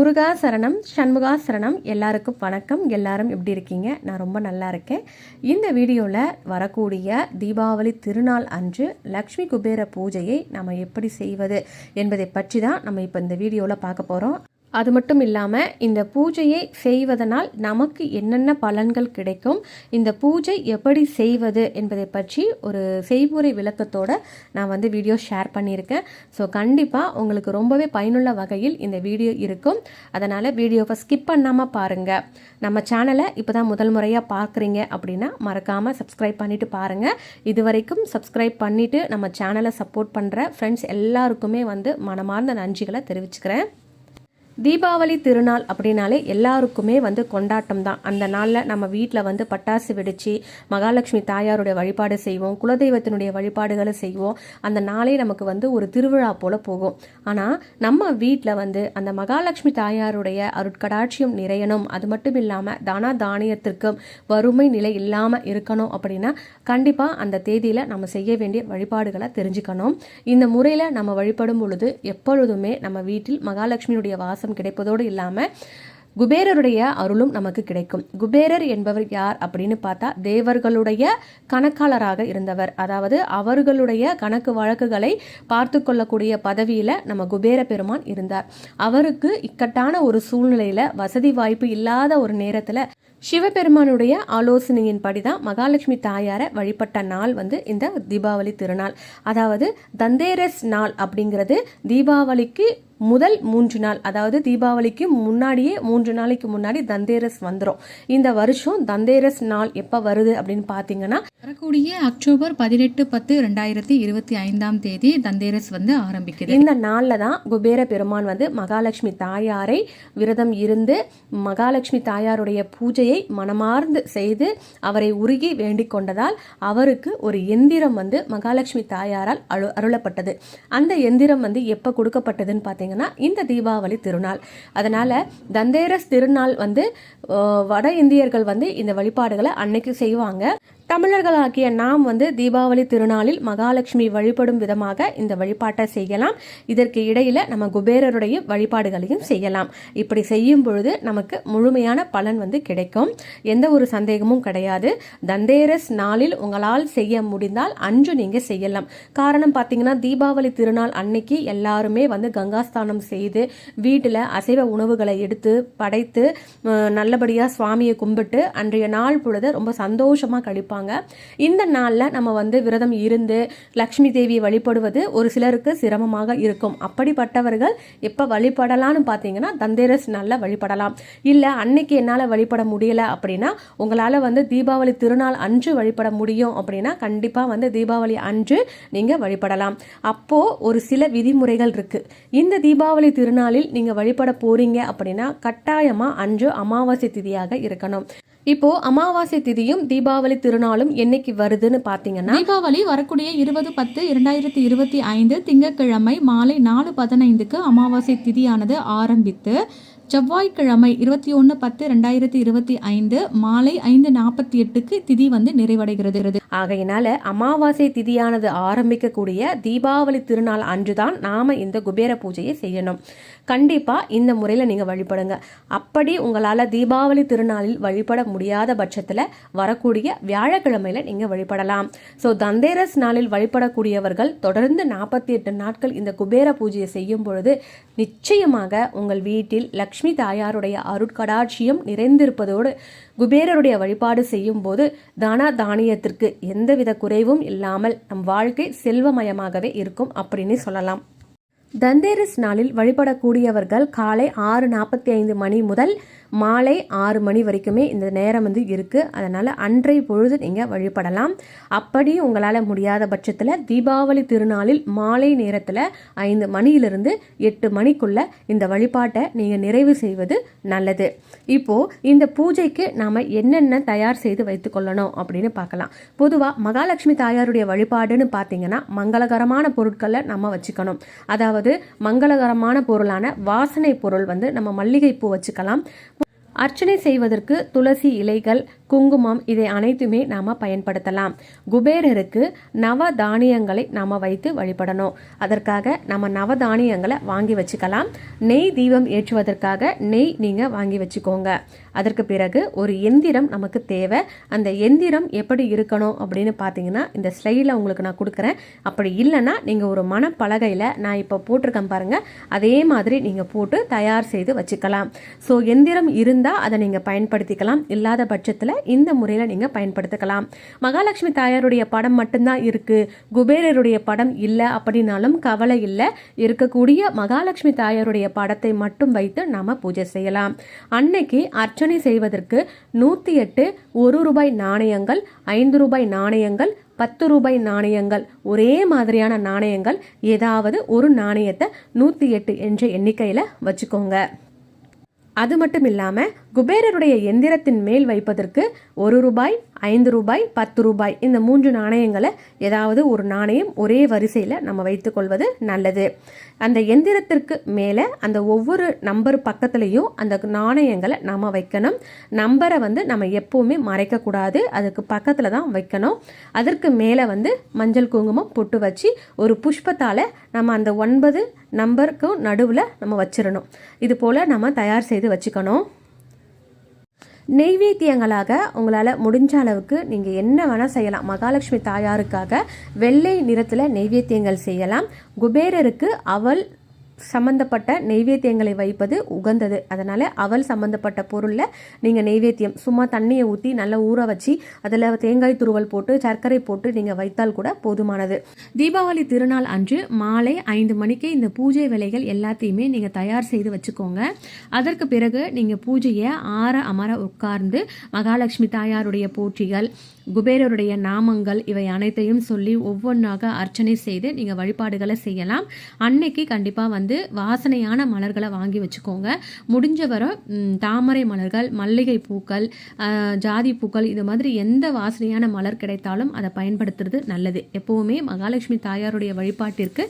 முருகா சரணம் சண்முகா சரணம் எல்லாருக்கும் வணக்கம். எல்லாரும் எப்படி இருக்கீங்க? நான் ரொம்ப நல்லா இருக்கேன். இந்த வீடியோவில் வரக்கூடிய தீபாவளி திருநாள் அன்று லக்ஷ்மி குபேர பூஜையை நம்ம எப்படி செய்வது என்பதை பற்றி தான் நம்ம இப்போ இந்த வீடியோவில் பார்க்க போகிறோம் அது மட்டும் இல்லாமல் இந்த பூஜையை செய்வதனால் நமக்கு என்னென்ன பலன்கள் கிடைக்கும் இந்த பூஜை எப்படி செய்வது என்பதை பற்றி ஒரு செய்முறை விளக்கத்தோட நான் வந்து வீடியோ ஷேர் பண்ணியிருக்கேன். ஸோ கண்டிப்பாக உங்களுக்கு ரொம்பவே பயனுள்ள வகையில் இந்த வீடியோ இருக்கும். அதனால் வீடியோவை ஸ்கிப் பண்ணாமல் பாருங்கள் நம்ம சேனலை இப்போ தான் முதல் முறையாக பார்க்குறீங்க அப்படின்னா மறக்காமல் சப்ஸ்கிரைப் பண்ணிவிட்டு பாருங்கள் இது வரைக்கும் சப்ஸ்கிரைப் பண்ணிவிட்டு நம்ம சேனலை சப்போர்ட் பண்ணுற ஃப்ரெண்ட்ஸ் எல்லாருக்குமே வந்து மனமார்ந்த நன்றிகளை தெரிவிச்சுக்கிறேன். தீபாவளி திருநாள் அப்படின்னாலே எல்லாருக்குமே வந்து கொண்டாட்டம் தான் அந்த நாளில் நம்ம வீட்டில் வந்து பட்டாசு வெடித்து மகாலட்சுமி தாயாருடைய வழிபாடு செய்வோம் குலதெய்வத்தினுடைய வழிபாடுகளை செய்வோம். அந்த நாளே நமக்கு வந்து ஒரு திருவிழா போல் போகும். ஆனால் நம்ம வீட்டில் வந்து அந்த மகாலட்சுமி தாயாருடைய அருட்கடாட்சியம் நிறையணும். அது மட்டும் இல்லாமல் தானா தானியத்திற்கும் வறுமை நிலை இல்லாமல் இருக்கணும் அப்படின்னா கண்டிப்பாக அந்த தேதியில் நம்ம செய்ய வேண்டிய வழிபாடுகளை தெரிஞ்சுக்கணும். இந்த முறையில் நம்ம வழிபடும் பொழுது எப்பொழுதுமே நம்ம வீட்டில் மகாலட்சுமியுடைய வாசம் கிடைப்பதோடு இல்லாமல் குபேரருடைய அருளும் நமக்கு கிடைக்கும். குபேரர் என்பவர் யார் அப்படின்னு பார்த்தா தேவர்களுடைய கணக்காளராக இருந்தவர். அதாவது அவர்களுடைய கணக்கு வழக்குகளை பார்த்து கொள்ளக்கூடிய பதவியில் நம்ம குபேர பெருமான் இருந்தார். அவருக்கு இக்கட்டான ஒரு சூழ்நிலையில் வசதி வாய்ப்பு இல்லாத ஒரு நேரத்தில் சிவபெருமானுடைய ஆலோசனையின்படி தான் மகாலட்சுமி தாயாரை வழிபட்ட நாள் வந்து இந்த தீபாவளி திருநாள். அதாவது தந்தேரஸ் நாள் அப்படிங்கிறது தீபாவளிக்கு முதல் மூன்று நாள் அதாவது தீபாவளிக்கு முன்னாடியே மூன்று நாளைக்கு முன்னாடி தந்தேரஸ் வந்துடும் இந்த வருஷம் தந்தேரஸ் நாள் எப்போ வருது அப்படின்னு பார்த்தீங்கன்னா வரக்கூடிய அக்டோபர் பதினெட்டு பத்து ரெண்டாயிரத்தி இருபத்தி ஐந்தாம் தேதி தந்தேரஸ் வந்து ஆரம்பிக்குது. இந்த நாளில் தான் குபேர பெருமான் வந்து மகாலட்சுமி தாயாரை விரதம் இருந்து மகாலட்சுமி தாயாருடைய பூஜையை மனமார்ந்து செய்து அவரை உருகி வேண்டிக் கொண்டதால் அவருக்கு ஒரு எந்திரம் வந்து மகாலட்சுமி தாயாரால் அரு அருளப்பட்டது. அந்த எந்திரம் வந்து எப்போ கொடுக்கப்பட்டதுன்னு பார்த்தீங்கன்னா இந்த தீபாவளி திருநாள். அதனால் தந்தேரஸ் திருநாள் வந்து வட இந்தியர்கள் வந்து இந்த வழிபாடுகளை அன்னைக்கு செய்வாங்க. தமிழர்களாகிய நாம் வந்து தீபாவளி திருநாளில் மகாலட்சுமி வழிபடும் விதமாக இந்த வழிபாட்டை செய்யலாம். இதற்கு இடையில நம்ம குபேரருடைய வழிபாடுகளையும் செய்யலாம். இப்படி செய்யும் பொழுது நமக்கு முழுமையான பலன் வந்து கிடைக்கும். எந்த ஒரு சந்தேகமும் கிடையாது. தந்தேரஸ் நாளில் உங்களால் செய்ய முடிந்தால் அன்று நீங்க செய்யலாம். காரணம் பார்த்தீங்கன்னா தீபாவளி திருநாள் அன்னைக்கு எல்லாருமே வந்து கங்காஸ்தானம் செய்து வீட்டில் அசைவ உணவுகளை எடுத்து படைத்து நல்லபடியாக சுவாமியை கும்பிட்டு அன்றைய நாள் பொழுது ரொம்ப சந்தோஷமாக கழிப்பாங்க. இந்த நாளில் நம்ம வந்து விரதம் இருந்து லக்ஷ்மி தேவியை வழிபடுவது ஒரு சிலருக்கு சிரமமாக இருக்கும். அப்படிப்பட்டவர்கள் எப்போ வழிபடலாம்னு பார்த்தீங்கன்னா தந்தேரஸ் நாளில் வழிபடலாம். இல்லை அன்னைக்கு என்னால் வழிபட முடியல அப்படின்னா உங்களால் வந்து தீபாவளி திருநாள் அன்று வழிபட முடியும் அப்படின்னா கண்டிப்பாக வந்து தீபாவளி அன்று நீங்கள் வழிபடலாம். அப்போது ஒரு சில விதிமுறைகள் இருக்குது இந்த தீபாவளி திருநாளில் நீங்கள் வழிபட போறீங்க அப்படின்னா கட்டாயமாக அன்று அமாவாசை திதியாக இருக்கணும். இப்போ அமாவாசை திதியும் தீபாவளி திருநாளும் என்னைக்கு வருதுன்னு பார்த்தீங்கன்னா தீபாவளி வரக்கூடிய இருபது பத்து இரண்டாயிரத்தி இருபத்தி ஐந்து திங்கட்கிழமை மாலை நாலு பதினைந்துக்கு அமாவாசை திதியானது ஆரம்பித்து செவ்வாய்க்கிழமை இருபத்தி ஒன்று பத்து ரெண்டாயிரத்தி இருபத்தி ஐந்து மாலை ஐந்து நாற்பத்தி எட்டுக்கு திதி வந்து நிறைவடைகிறது. ஆகையினால அமாவாசை திதியானது ஆரம்பிக்கக்கூடிய தீபாவளி திருநாள் அன்றுதான் நாம இந்த குபேர பூஜையை செய்யணும். கண்டிப்பா இந்த முறையில் நீங்க வழிபடுங்க. அப்படி உங்களால் தீபாவளி திருநாளில் வழிபட முடியாத பட்சத்தில் வரக்கூடிய வியாழக்கிழமையில நீங்க வழிபடலாம். ஸோ தந்தேரஸ் நாளில் வழிபடக்கூடியவர்கள் தொடர்ந்து நாற்பத்தி எட்டு நாட்கள் இந்த குபேர பூஜையை செய்யும் பொழுது நிச்சயமாக உங்கள் வீட்டில் லக்ஷ்மி தாயாருடைய அருட்கடாட்சியம் நிறைந்திருப்பதோடு குபேரருடைய வழிபாடு செய்யும் போது தானா தானியத்திற்கு எந்தவித குறைவும் இல்லாமல் நம் வாழ்க்கை செல்வமயமாகவே இருக்கும் அப்படின்னு சொல்லலாம். தந்தேரஸ் நாளில் வழிபடக்கூடியவர்கள் காலை ஆறு நாற்பத்தி ஐந்து மணி முதல் மாலை ஆறு மணி வரைக்குமே இந்த நேரம் வந்து இருக்குது அதனால் அன்றைய பொழுது நீங்கள் வழிபடலாம். அப்படி உங்களால் முடியாத பட்சத்தில் தீபாவளி திருநாளில் மாலை நேரத்தில் ஐந்து மணியிலிருந்து எட்டு மணிக்குள்ள இந்த வழிபாட்டை நீங்கள் நிறைவு செய்வது நல்லது. இப்போது இந்த பூஜைக்கு நாம் என்னென்ன தயார் செய்து வைத்துக்கொள்ளணும் அப்படின்னு பார்க்கலாம். பொதுவாக மகாலட்சுமி தாயாருடைய வழிபாடுன்னு பார்த்தீங்கன்னா மங்களகரமான பொருட்களை நம்ம வச்சுக்கணும். அதாவது மங்களகரமான பொருளான வாசனை பொருள் வந்து நம்ம மல்லிகைப்பூ வச்சுக்கலாம். அர்ச்சனை செய்வதற்கு துளசி இலைகள் குங்குமம் இதை அனைத்துமே நாம் பயன்படுத்தலாம். குபேரருக்கு நவ தானியங்களை நாம் வைத்து வழிபடணும். அதற்காக நம்ம நவ தானியங்களை வாங்கி வச்சுக்கலாம். நெய் தீபம் ஏற்றுவதற்காக நெய் நீங்கள் வாங்கி வச்சுக்கோங்க. அதற்கு பிறகு ஒரு எந்திரம் நமக்கு தேவை. அந்த எந்திரம் எப்படி இருக்கணும் அப்படின்னு பார்த்தீங்கன்னா இந்த ஸ்லைடில் உங்களுக்கு நான் கொடுக்குறேன். அப்படி இல்லைன்னா நீங்கள் ஒரு மனப்பலகையில் நான் இப்போ போட்டிருக்கேன் பாருங்கள் அதே மாதிரி நீங்கள் போட்டு தயார் செய்து வச்சுக்கலாம். ஸோ எந்திரம் இருந்தால் அதை நீங்கள் பயன்படுத்திக்கலாம். இல்லாத பட்சத்தில் இந்த முறையில் நீங்கள் பயன்படுத்திக்கலாம். மகாலட்சுமி தாயாருடைய படம் மட்டும்தான் இருக்குது குபேரருடைய படம் இல்லை அப்படின்னாலும் கவலை இல்லை. இருக்கக்கூடிய மகாலட்சுமி தாயாருடைய படத்தை மட்டும் வைத்து நாம் பூஜை செய்யலாம். அன்னைக்கு அர்ச்சனை செய்வதற்கு நூற்றி எட்டு ஒரு ரூபாய் நாணயங்கள் ஐந்து ரூபாய் நாணயங்கள் பத்து ரூபாய் நாணயங்கள் ஒரே மாதிரியான நாணயங்கள் ஏதாவது ஒரு நாணயத்தை நூற்றி எட்டு என்ற எண்ணிக்கையில் வச்சுக்கோங்க. அது மட்டும் இல்லாமல் குபேரருடைய எந்திரத்தின் மேல் வைப்பதற்கு ஒரு ரூபாய் ஐந்து ரூபாய் பத்து ரூபாய் இந்த மூன்று நாணயங்களை ஏதாவது ஒரு நாணயம் ஒரே வரிசையில் நம்ம வைத்துக்கொள்வது நல்லது. அந்த எந்திரத்திற்கு மேலே அந்த ஒவ்வொரு நம்பர் பக்கத்துலேயும் அந்த நாணயங்களை நம்ம வைக்கணும். நம்பரை வந்து நம்ம எப்போவுமே மறைக்கக்கூடாது அதுக்கு பக்கத்தில் தான் வைக்கணும். அதற்கு மேலே வந்து மஞ்சள் குங்குமம் பொட்டு வச்சு ஒரு புஷ்பத்தால் நம்ம அந்த ஒன்பது நம்பருக்கும் நடுவில் நம்ம வச்சிடணும். இது போல் நம்ம தயார் செய்து வச்சுக்கணும். நெய்வேத்தியங்களாக உங்களால் முடிஞ்ச அளவுக்கு நீங்கள் என்ன வேணால் செய்யலாம். மகாலட்சுமி தாயாருக்காக வெள்ளை நிறத்தில் நெய்வேத்தியங்கள் செய்யலாம். குபேரருக்கு அவல் சம்பந்தப்பட்ட நெய்வேத்தியங்களை வைப்பது உகந்தது. அதனால் அவல் சம்பந்தப்பட்ட பொருளில் நீங்கள் நெய்வேத்தியம் சும்மா தண்ணியை ஊற்றி நல்லா ஊற வச்சு அதில் தேங்காய் துருவல் போட்டு சர்க்கரை போட்டு நீங்கள் வைத்தால் கூட போதுமானது. தீபாவளி திருநாள் அன்று மாலை ஐந்து மணிக்கு இந்த பூஜை வேலைகள் எல்லாத்தையுமே நீங்கள் தயார் செய்து வச்சுக்கோங்க. அதற்கு பிறகு நீங்கள் பூஜையை ஆற அமர உட்கார்ந்து மகாலட்சுமி தாயாருடைய போற்றிகள் குபேரருடைய நாமங்கள் இவை அனைத்தையும் சொல்லி ஒவ்வொன்றாக அர்ச்சனை செய்து நீங்கள் வழிபாடுகளை செய்யலாம். அன்னைக்கு கண்டிப்பாக வந்து வாசனையான மலர்களை வாங்கி வச்சுக்கோங்க. முடிஞ்ச வரை தாமரை மலர்கள் மல்லிகை பூக்கள் ஜாதி பூக்கள் இது மாதிரி எந்த வாசனையான மலர் கிடைத்தாலும் அதை பயன்படுத்துறது நல்லது. எப்போவுமே மகாலட்சுமி தாயாருடைய வழிபாட்டிற்கு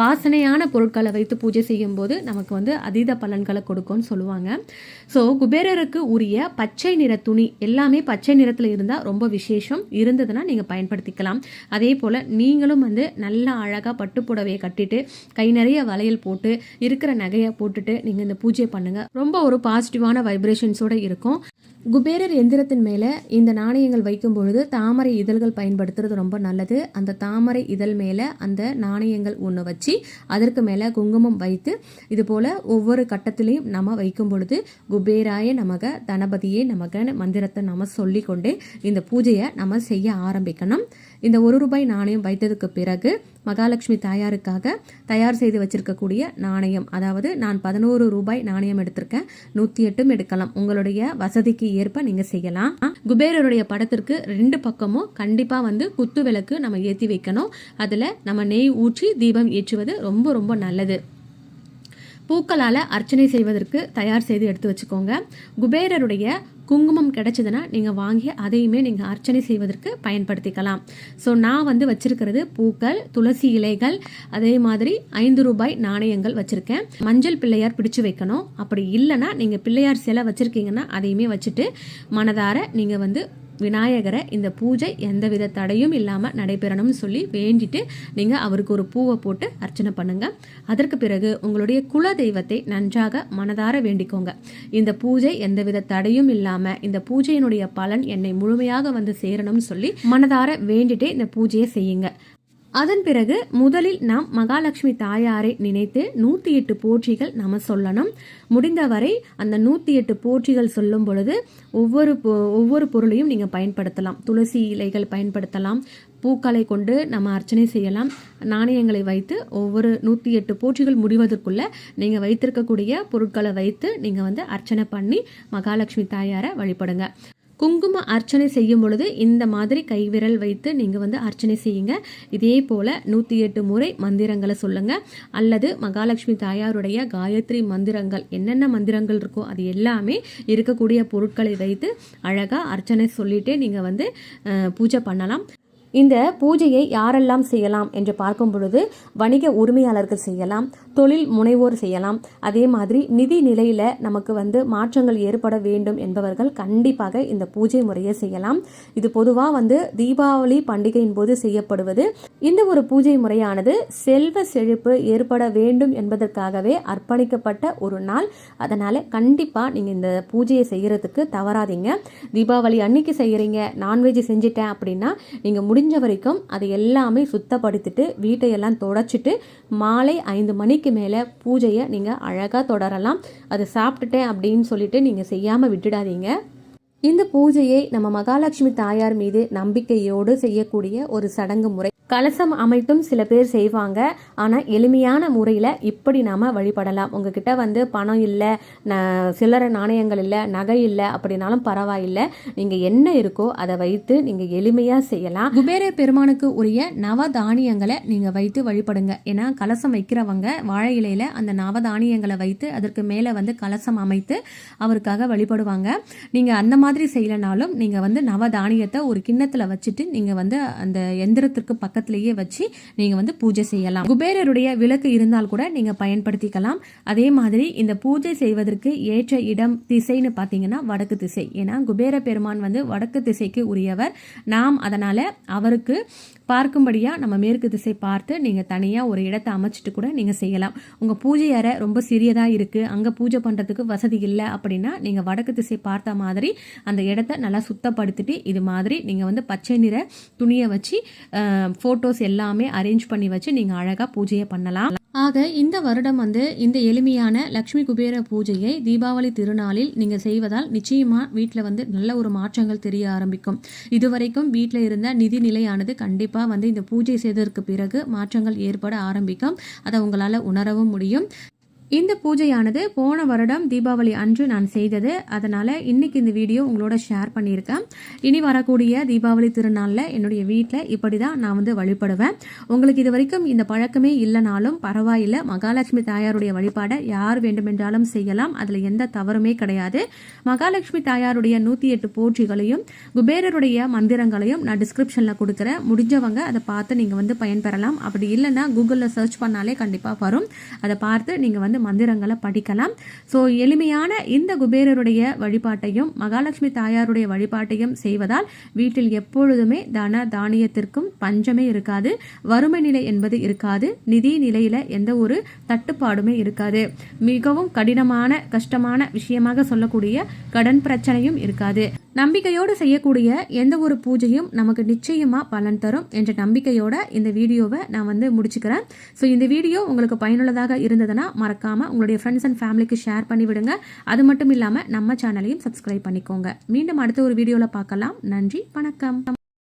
வாசனையான பொருட்களை வைத்து பூஜை செய்யும் போது நமக்கு வந்து அதீத பலன்களை கொடுக்கும்னு சொல்லுவாங்க. ஸோ குபேரருக்கு உரிய பச்சை நிற துணி எல்லாமே பச்சை நிறத்தில் இருந்தால் ரொம்ப விசேஷம். இருந்ததுன்னா நீங்கள் பயன்படுத்திக்கலாம். அதே போல் நீங்களும் வந்து நல்லா அழகாக பட்டுப்புடவையை கட்டிட்டு கை நிறைய வளையல் போட்டு இருக்கிற நகையை போட்டுட்டு நீங்கள் இந்த பூஜை பண்ணுங்கள் ரொம்ப ஒரு பாசிட்டிவான வைப்ரேஷன்ஸோடு இருக்கும். குபேரர் எந்திரத்தின் மேலே இந்த நாணயங்கள் வைக்கும் பொழுது தாமரை இதழ்கள் பயன்படுத்துறது ரொம்ப நல்லது. அந்த தாமரை இதழ் மேலே அந்த நாணயங்கள் ஒன்று வச்சு அதற்கு மேலே குங்குமம் வைத்து இது போல் ஒவ்வொரு கட்டத்திலையும் நம்ம வைக்கும் பொழுது குபேராய நமக தனபதியே நமக மந்திரத்தை நம்ம சொல்லிக்கொண்டே இந்த பூஜையை நம்ம செய்ய ஆரம்பிக்கணும். இந்த ஒரு ரூபாய் நாணயம் வைத்ததுக்கு பிறகு மகாலட்சுமி தாயாருக்காக தயார் செய்து வச்சிருக்கக்கூடிய நாணயம். அதாவது நான் பதினோரு ரூபாய் நாணயம் எடுத்திருக்கேன். நூற்றி எட்டும் எடுக்கலாம். உங்களுடைய வசதிக்கு ஏற்ப நீங்கள் செய்யலாம். குபேரருடைய படத்திற்கு ரெண்டு பக்கமும் கண்டிப்பாக வந்து குத்து விளக்கு நம்ம ஏற்றி வைக்கணும். அதில் நம்ம நெய் ஊற்றி தீபம் ஏற்றுவது ரொம்ப ரொம்ப நல்லது. பூக்களால் அர்ச்சனை செய்வதற்கு தயார் செய்து எடுத்து வச்சுக்கோங்க. குபேரருடைய குங்குமம் கிடைச்சதுன்னா நீங்கள் வாங்கி அதையுமே நீங்கள் அர்ச்சனை செய்வதற்கு பயன்படுத்திக்கலாம். ஸோ நான் வந்து வச்சுருக்கிறது பூக்கள் துளசி இலைகள் அதே மாதிரி ஐந்து ரூபாய் நாணயங்கள் வச்சுருக்கேன். மஞ்சள் பிள்ளையார் பிடிச்சு வைக்கணும். அப்படி இல்லைன்னா நீங்கள் பிள்ளையார் சிலை வச்சுருக்கீங்கன்னா அதையுமே வச்சுட்டு மனதார நீங்கள் வந்து விநாயகரை இந்த பூஜை எந்தவித தடையும் இல்லாமல் நடைபெறணும்னு சொல்லி வேண்டிட்டு நீங்கள் அவருக்கு ஒரு பூவை போட்டு அர்ச்சனை பண்ணுங்க. அதற்கு பிறகு உங்களுடைய குல தெய்வத்தை நன்றாக மனதார வேண்டிக்கோங்க. இந்த பூஜை எந்தவித தடையும் இல்லாமல் இந்த பூஜையினுடைய பலன் என்னை முழுமையாக வந்து சேரணும்னு சொல்லி மனதார வேண்டிட்டே இந்த பூஜையை செய்யுங்க. அதன் பிறகு முதலில் நாம் மகாலட்சுமி தாயாரை நினைத்து நூற்றி எட்டு போற்றிகள் நம்ம சொல்லணும். முடிந்தவரை அந்த நூற்றி எட்டு போற்றிகள் சொல்லும் பொழுது ஒவ்வொரு பொ- ஒவ்வொரு பொருளையும் நீங்கள் பயன்படுத்தலாம். துளசி இலைகள் பயன்படுத்தலாம். பூக்களை கொண்டு நம்ம அர்ச்சனை செய்யலாம். நாணயங்களை வைத்து ஒவ்வொரு நூற்றி எட்டு போற்றிகள் முடிவதற்குள்ளே நீங்கள் வைத்திருக்கக்கூடிய பொருட்களை வைத்து நீங்கள் வந்து அர்ச்சனை பண்ணி மகாலட்சுமி தாயாரை வழிபடுங்க. குங்கும அர்ச்சனை செய்யும் பொழுது இந்த மாதிரி கைவிரல் வைத்து நீங்கள் வந்து அர்ச்சனை செய்யுங்க. இதே போல் நூற்றி எட்டு முறை மந்திரங்களை சொல்லுங்கள் அல்லது மகாலட்சுமி தாயாருடைய காயத்ரி மந்திரங்கள் என்னென்ன மந்திரங்கள் இருக்கோ அது எல்லாமே இருக்கக்கூடிய பொருட்களை வைத்து அழகாக அர்ச்சனை சொல்லிட்டே நீங்கள் வந்து பூஜை பண்ணலாம். இந்த பூஜையை யாரெல்லாம் செய்யலாம் என்று பார்க்கும் பொழுது வணிக உரிமையாளர்கள் செய்யலாம் தொழில் முனைவோர் செய்யலாம். அதே மாதிரி நிதி நிலையில நமக்கு வந்து மாற்றங்கள் ஏற்பட வேண்டும் என்பவர்கள் கண்டிப்பாக இந்த பூஜை முறையை செய்யலாம். இது பொதுவாக வந்து தீபாவளி பண்டிகையின் போது செய்யப்படுவது. இந்த ஒரு பூஜை முறையானது செல்வ செழிப்பு ஏற்பட வேண்டும் என்பதற்காகவே அர்ப்பணிக்கப்பட்ட ஒரு நாள். அதனால கண்டிப்பா நீங்க இந்த பூஜையை செய்யறதுக்கு தவறாதீங்க. தீபாவளி அன்னைக்கு செய்யறீங்க நான்வெஜ் செஞ்சிட்டேன் அப்படின்னா நீங்க முடிஞ்ச முடிஞ்ச வரைக்கும் அதை எல்லாமே சுத்தப்படுத்திட்டு வீட்டையெல்லாம் தொடச்சிட்டு மாலை ஐந்து மணிக்கு மேலே பூஜையை நீங்கள் அழகாக தொடரலாம். அதை சாப்பிட்டுட்டேன் அப்படின்னு சொல்லிட்டு நீங்கள் செய்யாமல் விட்டுடாதீங்க. இந்த பூஜையை நம்ம மகாலட்சுமி தாயார் மீது நம்பிக்கையோடு செய்யக்கூடிய ஒரு சடங்கு முறை. கலசம் அமைத்தும் சில பேர் செய்வாங்க. ஆனால் எளிமையான முறையில் இப்படி நாம் வழிபடலாம். உங்ககிட்ட வந்து பணம் இல்லை ந- சில்லறை நாணயங்கள் இல்லை நகை இல்லை அப்படின்னாலும் பரவாயில்லை. நீங்கள் என்ன இருக்கோ அதை வைத்து நீங்கள் எளிமையாக செய்யலாம். குபேரர் பெருமானுக்கு உரிய நவ தானியங்களை நீங்கள் வைத்து வழிபடுங்க. ஏன்னா கலசம் வைக்கிறவங்க வாழை இலையில அந்த நவ தானியங்களை வைத்து அதற்கு மேலே வந்து கலசம் அமைத்து அவருக்காக வழிபடுவாங்க. நீங்கள் அந்த மாதிரி செய்யலைனாலும் நீங்கள் வந்து நவதானியத்தை ஒரு கிண்ணத்தில் வச்சுட்டு நீங்கள் வந்து அந்த எந்திரத்திற்கு பக்கத்திலேயே வச்சு நீங்கள் வந்து பூஜை செய்யலாம். குபேரருடைய விளக்கு இருந்தால் கூட நீங்கள் பயன்படுத்திக்கலாம். அதே மாதிரி இந்த பூஜை செய்வதற்கு ஏற்ற இடம் திசைன்னு பார்த்தீங்கன்னா வடக்கு திசை. ஏன்னா குபேர பெருமான் வந்து வடக்கு திசைக்கு உரியவர். நாம் அதனால் அவருக்கு பார்க்கும்படியாக நம்ம மேற்கு திசை பார்த்து நீங்கள் தனியாக ஒரு இடத்தை அமைச்சிட்டு கூட நீங்கள் செய்யலாம். உங்கள் பூஜை அறை ரொம்ப சிறியதாக இருக்குது அங்கே பூஜை பண்ணுறதுக்கு வசதி இல்லை அப்படின்னா நீங்கள் வடக்கு திசை பார்த்த மாதிரி அந்த இடத்த நல்லா சுத்தப்படுத்திட்டு இது மாதிரி நீங்கள் வந்து பச்சை நிற துணியை வச்சு ஃபோட்டோஸ் எல்லாமே அரேஞ்ச் பண்ணி வச்சு நீங்கள் அழகாக பூஜையை பண்ணலாம். ஆக இந்த வருடம் வந்து இந்த எளிமையான லக்ஷ்மி குபேர பூஜையை தீபாவளி திருநாளில் நீங்கள் செய்வதால் நிச்சயமாக வீட்டில் வந்து நல்ல ஒரு மாற்றங்கள் தெரிய ஆரம்பிக்கும். இதுவரைக்கும் வீட்டில் இருந்த நிதி நிலையானது கண்டிப்பாக வந்து இந்த பூஜை செய்ததற்கு பிறகு மாற்றங்கள் ஏற்பட ஆரம்பிக்கும். அதை உங்களால் உணரவும் முடியும். இந்த பூஜையானது போன வருடம் தீபாவளி அன்று நான் செய்தது. அதனால் இன்னைக்கு இந்த வீடியோ உங்களோட ஷேர் பண்ணியிருக்கேன். இனி வரக்கூடிய தீபாவளி திருநாளில் என்னுடைய வீட்டில் இப்படி தான் நான் வந்து வழிபடுவேன். உங்களுக்கு இது வரைக்கும் இந்த பழக்கமே இல்லைனாலும் பரவாயில்லை. மகாலட்சுமி தாயாருடைய வழிபாடை யார் வேண்டுமென்றாலும் செய்யலாம். அதில் எந்த தவறுமே கிடையாது. மகாலட்சுமி தாயாருடைய நூற்றி எட்டு போற்றிகளையும் குபேரருடைய மந்திரங்களையும் நான் டிஸ்கிரிப்ஷனில் கொடுக்குறேன். முடிஞ்சவங்க அதை பார்த்து நீங்கள் வந்து பயன்பெறலாம். அப்படி இல்லைன்னா கூகுளில் சர்ச் பண்ணாலே கண்டிப்பாக வரும். அதை பார்த்து நீங்கள் வந்து மந்திரங்களை படிக்கலாம். ஸோ எளிமையான இந்த குபேரருடைய வழிபாட்டையும் மகாலட்சுமி தாயாருடைய வழிபாட்டையும் செய்வதால் வீட்டில் எப்பொழுதுமே தன தானியத்திற்கும் பஞ்சமே இருக்காது. வறுமை நிலை என்பது இருக்காது. நிதி நிலையில எந்த ஒரு தட்டுப்பாடுமே இருக்காது. மிகவும் கடினமான கஷ்டமான விஷயமாக சொல்லக்கூடிய கடன் பிரச்சனையும் இருக்காது. நம்பிக்கையோடு செய்யக்கூடிய எந்த ஒரு பூஜையும் நமக்கு நிச்சயமாக பலன் தரும் என்ற நம்பிக்கையோட இந்த வீடியோவை நான் வந்து முடிச்சுக்கிறேன். ஸோ இந்த வீடியோ உங்களுக்கு பயனுள்ளதாக இருந்ததுன்னா மறக்காமல் உங்களுடைய ஃப்ரெண்ட்ஸ் அண்ட் ஃபேமிலிக்கு ஷேர் பண்ணி விடுங்க. அது மட்டும் இல்லாமல் நம்ம சேனலையும் சப்ஸ்கிரைப் பண்ணிக்கோங்க. மீண்டும் அடுத்த ஒரு வீடியோவில் பார்க்கலாம். நன்றி வணக்கம்.